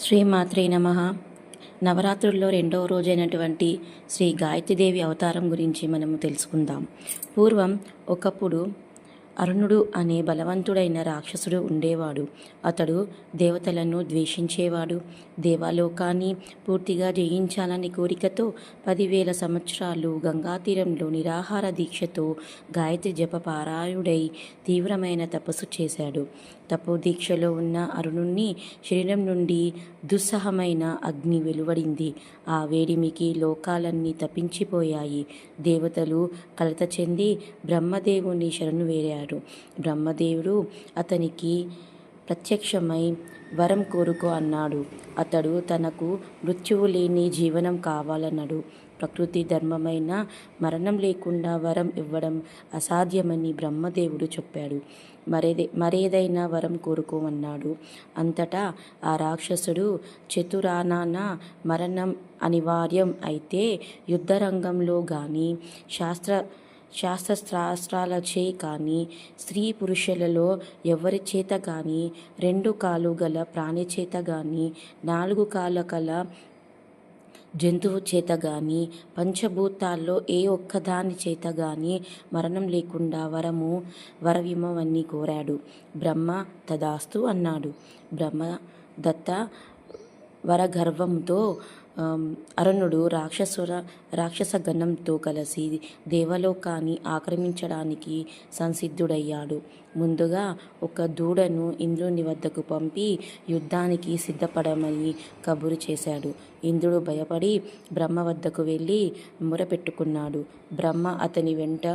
శ్రీమాత్రే నమ. నవరాత్రుల్లో రెండవ రోజైనటువంటి శ్రీ గాయత్రీదేవి అవతారం గురించి మనము తెలుసుకుందాం. పూర్వం ఒకప్పుడు అరుణుడు అనే బలవంతుడైన రాక్షసుడు ఉండేవాడు. అతడు దేవతలను ద్వేషించేవాడు. దేవాలోకాన్ని పూర్తిగా జయించాలని కోరికతో పదివేల సంవత్సరాలు గంగాతీరంలో నిరాహార దీక్షతో గాయత్రి జప పారాయుడై తీవ్రమైన తపస్సు చేశాడు. తపో దీక్షలో ఉన్న అరుణుణ్ణి శరీరం నుండి దుస్సహమైన అగ్ని వెలువడింది. ఆ వేడిమికి లోకాలన్నీ తప్పించిపోయాయి. దేవతలు కలత చెంది బ్రహ్మదేవుని శరణు వేరారు బ్రహ్మదేవుడు అతనికి ప్రత్యక్షమై వరం కోరుకో అన్నాడు. అతడు తనకు మృత్యువు లేని జీవనం కావాలన్నాడు. ప్రకృతి ధర్మమైన మరణం లేకుండా వరం ఇవ్వడం అసాధ్యమని బ్రహ్మదేవుడు చెప్పాడు. మరేదే మరేదైనా వరం కోరుకోమన్నాడు అంతటా ఆ రాక్షసుడు చతురానాన మరణం అనివార్యం అయితే యుద్ధరంగంలో కానీ శాస్త్ర శాస్త్రశాస్త్రాలచే కానీ స్త్రీ పురుషులలో ఎవరి చేత కానీ రెండు కాలు గల ప్రాణి చేత కానీ నాలుగు కాళ్ళ కల జంతువు చేత కానీ పంచభూతాల్లో ఏ ఒక్కదాని చేత కానీ మరణం లేకుండా వరము వరవిమవన్నీ కోరాడు. బ్రహ్మ తదాస్తు అన్నాడు. బ్రహ్మ దత్త వరగర్వంతో అరుణుడు రాక్షసుర రాక్షస గణంతో కలిసి దేవలోకాన్ని ఆక్రమించడానికి సంసిద్ధుడయ్యాడు. ముందుగా ఒక దూడను ఇంద్రుని వద్దకు పంపి యుద్ధానికి సిద్ధపడమని కబురు చేశాడు. ఇంద్రుడు భయపడి బ్రహ్మ వద్దకు వెళ్ళి మురపెట్టుకున్నాడు బ్రహ్మ అతని వెంట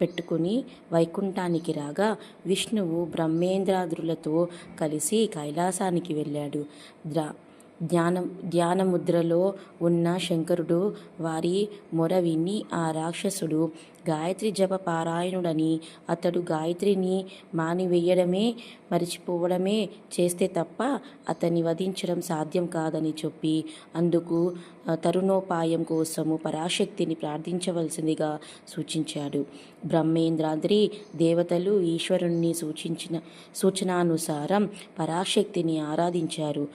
పెట్టుకుని వైకుంఠానికి రాగా విష్ణువు బ్రహ్మేంద్రాదులతో కలిసి కైలాసానికి వెళ్ళాడు. ద్రా ధ్యానం ధ్యానముద్రలో ఉన్న శంకరుడు వారి మొర విని ఆ రాక్షసుడు గాయత్రి జప పారాయణుడని అతడు గాయత్రిని మానివేయడమే మరిచిపోవడమే చేస్తే తప్ప అతన్ని వధించడం సాధ్యం కాదని చెప్పి అందుకు తరుణోపాయం కోసము పరాశక్తిని ప్రార్థించవలసిందిగా సూచించాడు. బ్రహ్మేంద్రాద్రి దేవతలు ఈశ్వరుణ్ణి సూచించిన సూచనానుసారం పరాశక్తిని ఆరాధించారు.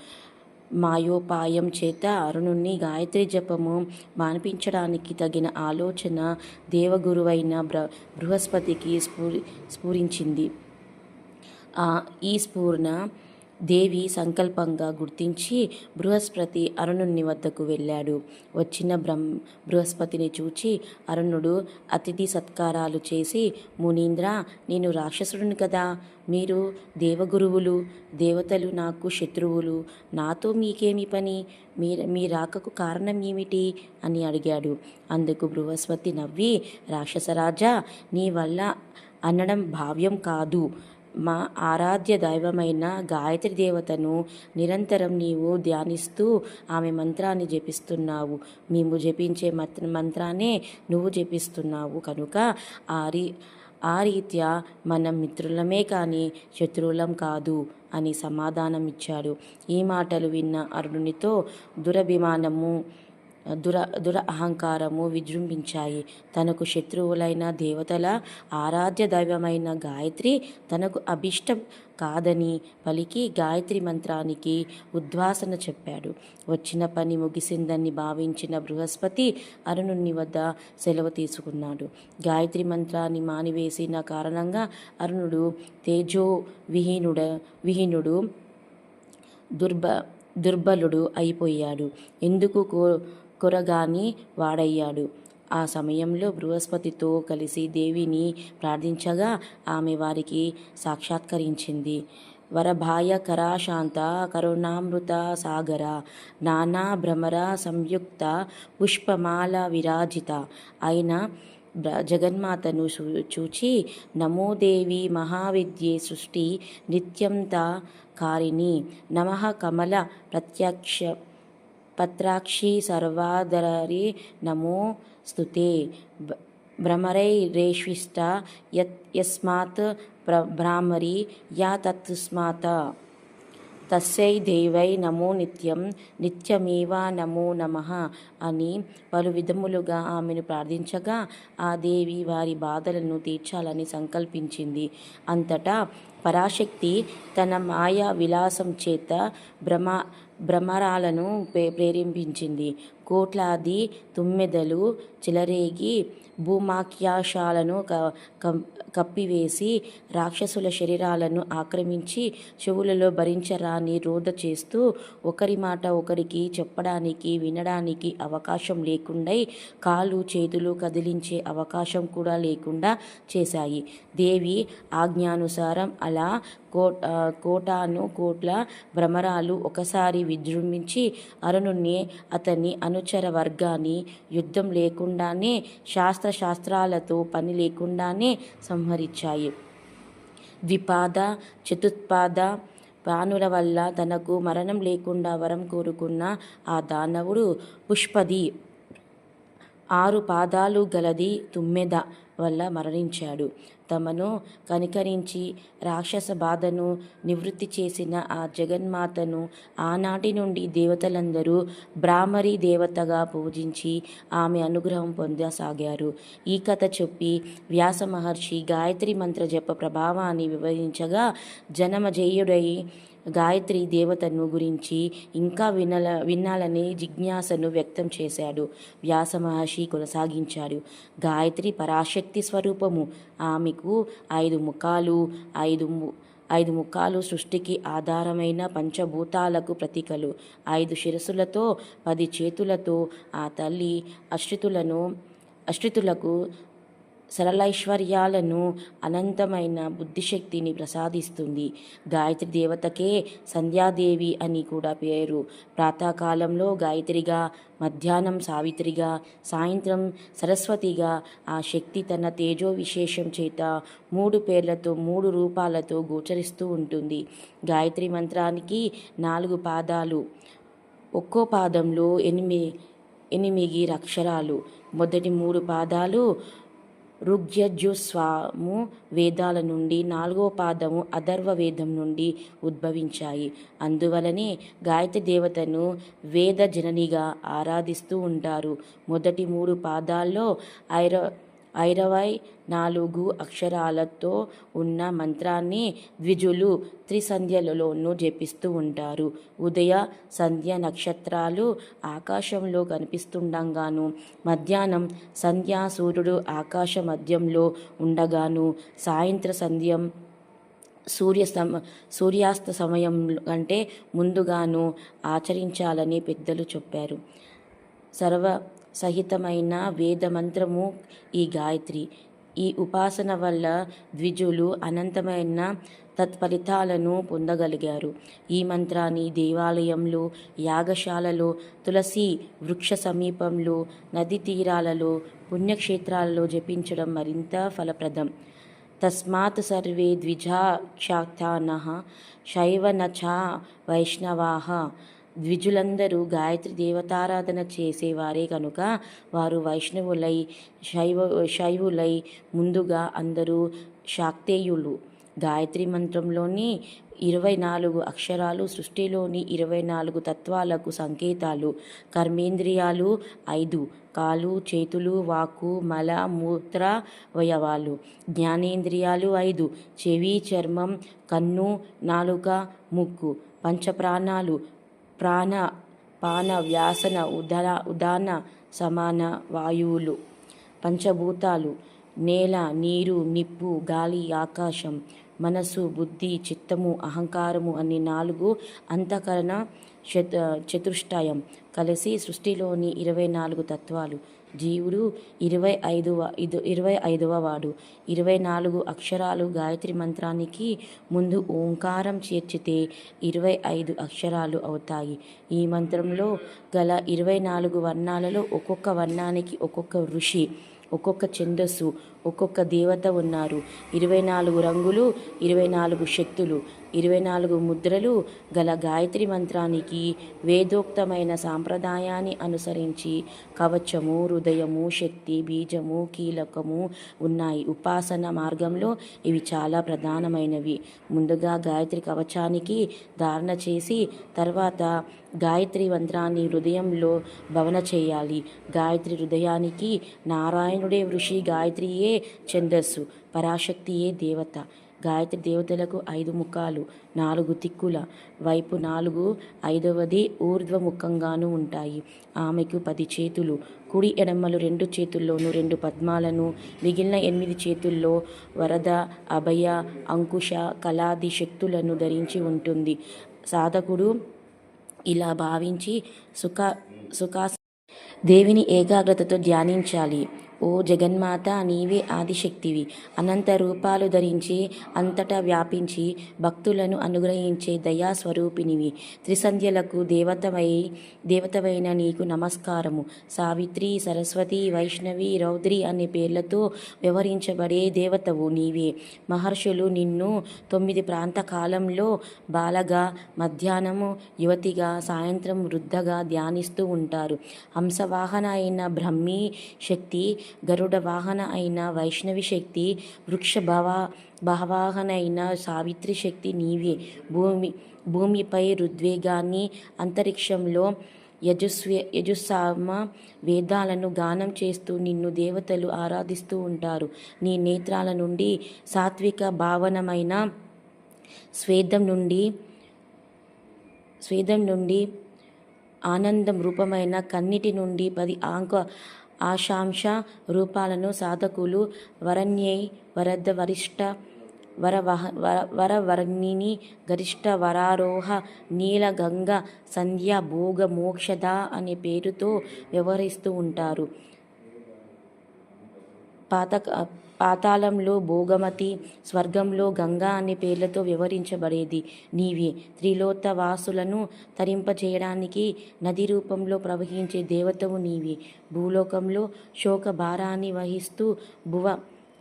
మాయోపాయం చేత అరుణుణ్ణి గాయత్రి జపము మానిపించడానికి తగిన ఆలోచన దేవగురువైన బ్ర బృహస్పతికి స్ఫూరి స్ఫురించింది. ఈ స్ఫూర్ణ దేవి సంకల్పంగా గుర్తించి బృహస్పతి అరుణుని వద్దకు వెళ్ళాడు. వచ్చిన బ్రహ్మ బృహస్పతిని చూచి అరుణుడు అతిథి సత్కారాలు చేసి మునీంద్ర నేను రాక్షసుడిని కదా. మీరు దేవగురువులు దేవతలు నాకు శత్రువులు. నాతో మీకేమి పని? మీ మీ రాకకు కారణం ఏమిటి? అని అడిగాడు. అందుకు బృహస్పతి నవ్వి రాక్షసరాజా నీ వల్ల అనడం భావ్యం కాదు. మా ఆరాధ్య దైవమైన గాయత్రి దేవతను నిరంతరం నీవు ధ్యానిస్తూ ఆమె మంత్రాన్ని జపిస్తున్నావు. మేము జపించే మంత్ర మంత్రాన్నే నువ్వు జపిస్తున్నావు కనుక ఆరి ఆ రీత్యా మనం మిత్రులమే కానీ శత్రువులం కాదు అని సమాధానం ఇచ్చాడు ఈ మాటలు విన్న అరుణునితో దురభిమానము దుర దుర అహంకారము విజృంభించాయి. తనకు శత్రువులైన దేవతల ఆరాధ్య దైవమైన గాయత్రి తనకు అభిష్టం కాదని పలికి గాయత్రి మంత్రానికి ఉద్వాసన చెప్పాడు. వచ్చిన పని ముగిసిందని భావించిన బృహస్పతి అరుణుని వద్ద సెలవు తీసుకున్నాడు. గాయత్రి మంత్రాన్ని మానివేసిన కారణంగా అరుణుడు తేజో విహీనుడ విహీనుడు దుర్బ దుర్బలుడు అయిపోయాడు. ఎందుకు కో కొరగాని వాడయ్యాడు. ఆ సమయంలో బృహస్పతితో కలిసి దేవిని ప్రార్థించగా ఆమె వారికి సాక్షాత్కరించింది. వరభాయ కరాశాంత కరుణామృత సాగర నానా భ్రమర సంయుక్త పుష్పమాల విరాజిత అయిన జగన్మాతను చూచి నమోదేవి మహావిద్యే సృష్టి నిత్యంత కారిణి నమ కమల ప్రత్యక్ష పత్రాక్షి సర్వాదరీ నమో స్తుతే. భ్రమరైరేష్విష్ట యత్ యస్మాత్ ప్ర భ్రామరి యా తత్స్మాత్. తస్యై దేవై నమో నిత్యం నిత్యమేవా నమో నమ అని పలు విధములుగా ఆమెను ప్రార్థించగా ఆ దేవి వారి బాధలను తీర్చాలని సంకల్పించింది. అంతటా పరాశక్తి తన మాయా విలాసం చేత భ్రమ భ్రమరాలను ప్రే ప్రేరేపించింది. కోట్లాది తుమ్మెదలు చెలరేగి భూమాఖ్యాశాలను క కం- కప్పివేసి రాక్షసుల శరీరాలను ఆక్రమించి చెవులలో భరించరాని రోధ చేస్తూ ఒకరి మాట ఒకరికి చెప్పడానికి వినడానికి అవకాశం లేకుండా కాళ్ళు చేతులు కదిలించే అవకాశం కూడా లేకుండా చేశాయి. దేవి ఆజ్ఞానుసారం అలా కో కోటాను కోట్ల భ్రమరాలు ఒకసారి విజృంభించి అరుణుణ్ణి అతని అనుచర వర్గాన్ని యుద్ధం లేకుండానే శాస్త్ర శాస్త్రాలతో పని లేకుండానే సంహరించాయి. ద్విపాద చతుత్పాద ప్రాణుల వల్ల తనకు మరణం లేకుండా వరం కోరుకున్న ఆ దానవుడు పుష్పది. ఆరు పాదాలు గలది తుమ్మెద. వల్ల మరణించాడు. తమను కనికరించి రాక్షస బాధను నివృత్తి చేసిన ఆ జగన్మాతను ఆనాటి నుండి దేవతలందరూ బ్రాహ్మరి దేవతగా పూజించి ఆమె అనుగ్రహం పొందసాగారు. ఈ కథ చెప్పి వ్యాస మహర్షి గాయత్రి మంత్ర జప ప్రభావాన్ని వివరించగా జనమజయుడై గాయత్రి దేవతను గురించి ఇంకా వినల వినాలని జిజ్ఞాసను వ్యక్తం చేశాడు. వ్యాస మహర్షి కొనసాగించాడు. గాయత్రి పరాశక్తి స్వరూపము. ఆమెకు ఐదు ముఖాలు ఐదు ము ఐదు ముఖాలు సృష్టికి ఆధారమైన పంచభూతాలకు ప్రతీకలు. ఐదు శిరస్సులతో పది చేతులతో ఆ తల్లి అశ్రితులను అశ్రితులకు సరళైశ్వర్యాలను అనంతమైన బుద్ధిశక్తిని ప్రసాదిస్తుంది. గాయత్రి దేవతకే సంధ్యాదేవి అని కూడా పేరు. ప్రాతకాలంలో గాయత్రిగా మధ్యాహ్నం సావిత్రిగా సాయంత్రం సరస్వతిగా ఆ శక్తి తన తేజో విశేషం చేత మూడు పేర్లతో మూడు రూపాలతో గోచరిస్తూ ఉంటుంది. గాయత్రి మంత్రానికి నాలుగు పాదాలు. ఒక్కో పాదంలో ఎనిమిది ఎనిమిది అక్షరాలు. మొదటి మూడు పాదాలు ఋగ్యజుస్వాము వేదాల నుండి నాలుగో పాదము అథర్వ వేదం నుండి ఉద్భవించాయి. అందువలనే గాయత్రి దేవతను వేద జననిగా ఆరాధిస్తూ ఉంటారు. మొదటి మూడు పాదాల్లో ఐర ఐరవై నాలుగు అక్షరాలతో ఉన్న మంత్రాన్ని ద్విజులు త్రిసంధ్యలలోనూ జపిస్తూ ఉంటారు. ఉదయ సంధ్య నక్షత్రాలు ఆకాశంలో కనిపిస్తుండగాను మధ్యాహ్నం సంధ్యా సూర్యుడు ఆకాశ మధ్యంలో ఉండగాను సాయంత్ర సంధ్యం సూర్య సమ సూర్యాస్త సమయం కంటే ముందుగాను ఆచరించాలని పెద్దలు చెప్పారు. సర్వ సహితమైన వేదమంత్రము ఈ గాయత్రి. ఈ ఉపాసన వల్ల ద్విజులు అనంతమైన తత్ఫలితాలను పొందగలిగారు. ఈ మంత్రాన్ని దేవాలయంలో యాగశాలలో తులసి వృక్ష సమీపంలో నది తీరాలలో పుణ్యక్షేత్రాలలో జపించడం మరింత ఫలప్రదం. తస్మాత్ సర్వే ద్విజాక్షాత్తానః శైవ నచా వైష్ణవాః ద్విజులందరూ గాయత్రి దేవతారాధన చేసేవారే కనుక వారు వైష్ణవులై శైవ శైవులై ముందుగా అందరూ శాక్తేయులు. గాయత్రి మంత్రంలోని ఇరవై నాలుగు అక్షరాలు సృష్టిలోని ఇరవై నాలుగు తత్వాలకు సంకేతాలు. కర్మేంద్రియాలు ఐదు కాలు చేతులు వాక్కు మల మూత్ర వయవాలు జ్ఞానేంద్రియాలు ఐదు చెవి చర్మం కన్ను నాలుక ముక్కు. పంచప్రాణాలు ప్రాణ పాన వ్యాసన ఉదన ఉదాన సమాన వాయువులు పంచభూతాలు నేల నీరు నిప్పు గాలి ఆకాశం మనసు బుద్ధి చిత్తము అహంకారము అనే నాలుగు అంతఃకరణ చతు చతుష్టయం కలిసి సృష్టిలోని ఇరవై నాలుగు తత్వాలు జీవుడు ఇరవై ఐదవ ఇది ఇరవై ఐదవ వాడు. ఇరవై నాలుగు అక్షరాలు గాయత్రి మంత్రానికి ముందు ఓంకారం చేర్చితే ఇరవై ఐదు అక్షరాలు అవుతాయి. ఈ మంత్రంలో గల ఇరవై నాలుగు వర్ణాలలో ఒక్కొక్క వర్ణానికి ఒక్కొక్క ఋషి ఒక్కొక్క ఛందస్సు ఒక్కొక్క దేవత ఉన్నారు. ఇరవై నాలుగు రంగులు ఇరవై నాలుగు శక్తులు. ఇరవై నాలుగు ముద్రలు గల గాయత్రి మంత్రానికి వేదోక్తమైన సాంప్రదాయాన్ని అనుసరించి కవచము హృదయము శక్తి బీజము కీలకము ఉన్నాయి. ఉపాసన మార్గంలో ఇవి చాలా ప్రధానమైనవి. ముందుగా గాయత్రి కవచానికి ధారణ చేసి తర్వాత గాయత్రి మంత్రాన్ని హృదయంలో భవన చేయాలి. గాయత్రి హృదయానికి నారాయణుడే ఋషి గాయత్రియే ఛందస్సు పరాశక్తియే దేవత. గాయత్రి దేవతలకు ఐదు ముఖాలు నాలుగు తిక్కుల వైపు నాలుగు ఐదవది ఊర్ధ్వముఖంగాను ఉంటాయి. ఆమెకు పది చేతులు కుడి ఎడమలు రెండు చేతుల్లోనూ రెండు పద్మాలను మిగిలిన ఎనిమిది చేతుల్లో వరద అభయ అంకుశ కళాది శక్తులను ధరించి ఉంటుంది. సాధకుడు ఇలా భావించి సుఖ సుఖా దేవిని ఏకాగ్రతతో ధ్యానించాలి. ఓ జగన్మాత నీవే ఆదిశక్తివి. అనంత రూపాలు ధరించి అంతటా వ్యాపించి భక్తులను అనుగ్రహించే దయాస్వరూపినివి త్రిసంధ్యలకు దేవతవై దేవతవైన నీకు నమస్కారము. సావిత్రి సరస్వతి వైష్ణవి రౌద్రి అనే పేర్లతో వ్యవహరించబడే దేవతవు నీవే. మహర్షులు నిన్ను తొమ్మిది ప్రాంత కాలంలో బాలగా మధ్యాహ్నము యువతిగా సాయంత్రం వృద్ధగా ధ్యానిస్తూ ఉంటారు. హంసవాహన అయిన బ్రహ్మీ శక్తి గరుడ వాహన అయిన వైష్ణవి శక్తి వృక్ష భవ భవాహన అయిన సావిత్రి శక్తి నీవే. భూమి భూమిపై ఋద్వేగాన్ని అంతరిక్షంలో యజస్వే యజుస్సామ వేదాలను గానం చేస్తూ నిన్ను దేవతలు ఆరాధిస్తూ ఉంటారు. నీ నేత్రాల నుండి సాత్విక భావనమైన స్వేదం నుండి స్వేదం నుండి ఆనందం రూపమైన కన్నిటి నుండి పది ఆంక ఆశాంశ రూపాలను సాధకులు వరణ్యై వరద వరిష్ట వర వర వరవర్ణిని గరిష్ట వరారోహ నీలగంగ సంధ్య భోగ మోక్షద అనే పేరుతో వ్యవహరిస్తూ ఉంటారు. పాత పాతాళంలో భోగమతి స్వర్గంలో గంగా అనే పేర్లతో వివరించబడేది. నీవే త్రిలోత వాసులను తరింపచేయడానికి నది రూపంలో ప్రవహించే దేవతవు నీవే. భూలోకంలో శోక భారాన్ని వహిస్తూ భువ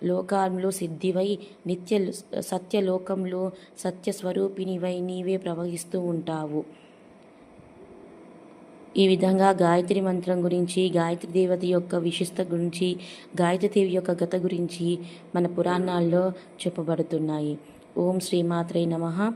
లోకాల్లో సిద్ధివై నిత్య సత్యలోకంలో సత్యస్వరూపిణివై నీవే ప్రవహిస్తూ ఉంటావు. ఈ విధంగా గాయత్రి మంత్రం గురించి గాయత్రి దేవత యొక్క విశిష్ట గురించి గాయత్రి దేవి యొక్క గత గురించి మన పురాణాల్లో చెప్పబడుతున్నాయి. ఓం శ్రీమాత్రే నమ.